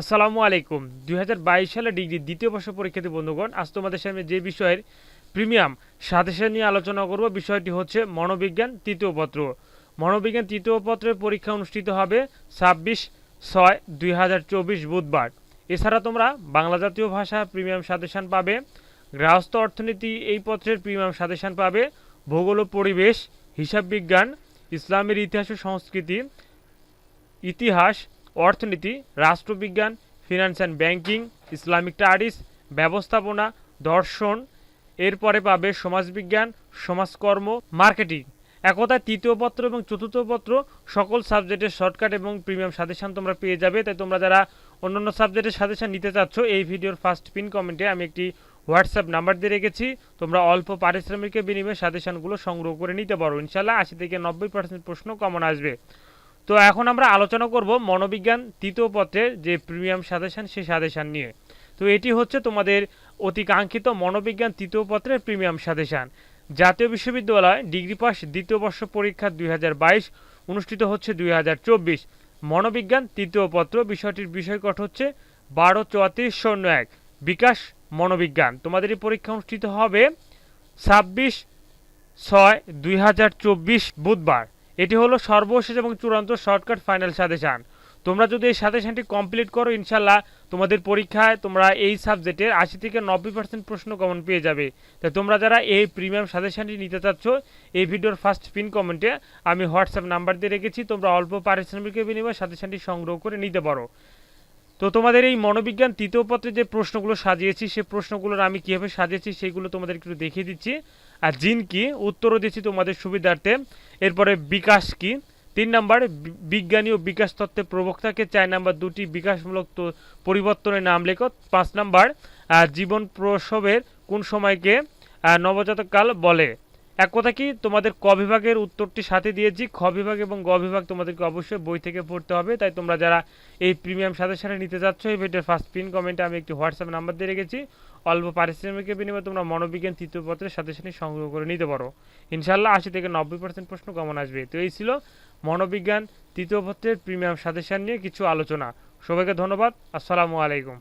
আসসালামু আলাইকুম। দুই হাজার বাইশ সালে ডিগ্রি দ্বিতীয় বর্ষ পরীক্ষার্থী বন্ধুগণ, আজ তোমাদের সামনে যে বিষয়ের প্রিমিয়াম সাজেশন নিয়ে আলোচনা করব, বিষয়টি হচ্ছে মনোবিজ্ঞান তৃতীয় পত্র। মনোবিজ্ঞান তৃতীয় পত্রের পরীক্ষা অনুষ্ঠিত হবে ছাব্বিশ ছয় দুই বুধবার। এছাড়া তোমরা বাংলা জাতীয় ভাষা প্রিমিয়াম সাজেশন পাবে, গৃহস্থ অর্থনীতি এই পত্রের প্রিমিয়াম সাজেশন পাবে, ভূগোল ও পরিবেশ, হিসাব বিজ্ঞান, ইসলামের ইতিহাস ও সংস্কৃতি, ইতিহাস অর্থনীতি, রাষ্ট্রবিজ্ঞান finance and banking Islamic studies ব্যবস্থাপনা, দর্শন, এরপরে পাবে সমাজবিজ্ঞান, সমাজকর্ম মার্কেটিং একতায় তৃতীয় পত্র এবং চতুর্থ পত্র সকল সাবজেক্টের শর্টকাট এবং প্রিমিয়াম সাজেশন তোমরা পেয়ে যাবে। তাই তোমরা যারা অন্যান্য সাবজেক্টের সাজেশন নিতে চাচ্ছ, এই ভিডিওর ফার্স্ট পিন কমেন্টে আমি একটি হোয়াটসঅ্যাপ নাম্বার দিয়ে রেখেছি। তোমরা অল্প পারিশ্রমিকের বিনিময়ে সাজেশনগুলো সংগ্রহ করে নিতে পারো। ইনশাল্লাহ আশি থেকে নব্বই পার্সেন্ট প্রশ্ন কমন আসবে। তো এখন আমরা আলোচনা করব মনোবিজ্ঞান তৃতীয় পত্রের যে প্রিমিয়াম সাজেশন, সেই সাজেশন নিয়ে। তো এটি হচ্ছে তোমাদের অতিকাঙ্ক্ষিত মনোবিজ্ঞান তৃতীয় পত্রের প্রিমিয়াম সাজেশন। জাতীয় বিশ্ববিদ্যালয় ডিগ্রি পাস দ্বিতীয় বর্ষ পরীক্ষা দুই হাজার বাইশ অনুষ্ঠিত হচ্ছে দুই হাজার চব্বিশ। মনোবিজ্ঞান তৃতীয় পত্র বিষয়টির বিষয়কট হচ্ছে বারো চুয়াত্রিশ শূন্য এক। বিকাশ মনোবিজ্ঞান। তোমাদের এই পরীক্ষা অনুষ্ঠিত হবে ছাব্বিশ ছয় দুই বুধবার। এটি হলো সর্বশেষ এবং চূড়ান্ত শর্টকাট ফাইনাল সাজেশান। তোমরা যদি এই সাজেশানটি কমপ্লিট করো, ইনশাল্লাহ তোমাদের পরীক্ষায় তোমরা এই সাবজেক্টের আশি থেকে নব্বই পার্সেন্ট প্রশ্ন কমন পেয়ে যাবে। তাই তোমরা যারা এই প্রিমিয়াম সাজেশানটি নিতে চাচ্ছ, এই ভিডিওর ফার্স্ট পিন কমেন্টে আমি হোয়াটসঅ্যাপ নাম্বার দিয়ে রেখেছি। তোমরা অল্প পারিশ্রমিকের বিনিময়ে সাজেশানটি সংগ্রহ করে নিতে পারো। তো তোমাদের এই মনোবিজ্ঞান তৃতীয় পত্রে যে প্রশ্নগুলো সাজিয়েছি সেই প্রশ্নগুলোর আমি কীভাবে সাজিয়েছি সেইগুলো তোমাদের একটু দেখিয়ে দিচ্ছি। আর জিন কি, উত্তরও দিচ্ছি তোমাদের সুবিধার্থে। এরপরে বিকাশ কি, তিন নাম্বার বিজ্ঞানী ও বিকাশ তত্ত্বের প্রবক্তাকে, চার নাম্বার, দুটি বিকাশমূলক পরিবর্তনের নাম লেখো। পাঁচ নাম্বার জীবন প্রসবের কোন সময়কে নবজাতককাল বলে? এক কথা কি, তোমাদের ক বিভাগের উত্তরটি সাথে দিয়েছি। খ বিভাগ এবং গ বিভাগ তোমাদেরকে অবশ্যই বই থেকে পড়তে হবে। তাই তোমরা যারা এই প্রিমিয়াম সাথে সাথে নিতে যাচ্ছ, এই ভিডিওর ফার্স্ট পিন কমেন্টে আমি একটি হোয়াটসঅ্যাপ নাম্বার দিয়ে রেখেছি। অল্প পারিশ্রমিকের বিনিময়ে তোমরা মনোবিজ্ঞান তৃতীয় পত্রের সাথে সাথে সংগ্রহ করে নিতে পারো। ইনশাল্লাহ আশি থেকে নব্বই পার্সেন্ট প্রশ্ন কমন আসবে। তো এই ছিল মনোবিজ্ঞান তৃতীয় পত্রের প্রিমিয়াম সাজেশন নিয়ে কিছু আলোচনা। সবাইকে ধন্যবাদ। আসসালামু আলাইকুম।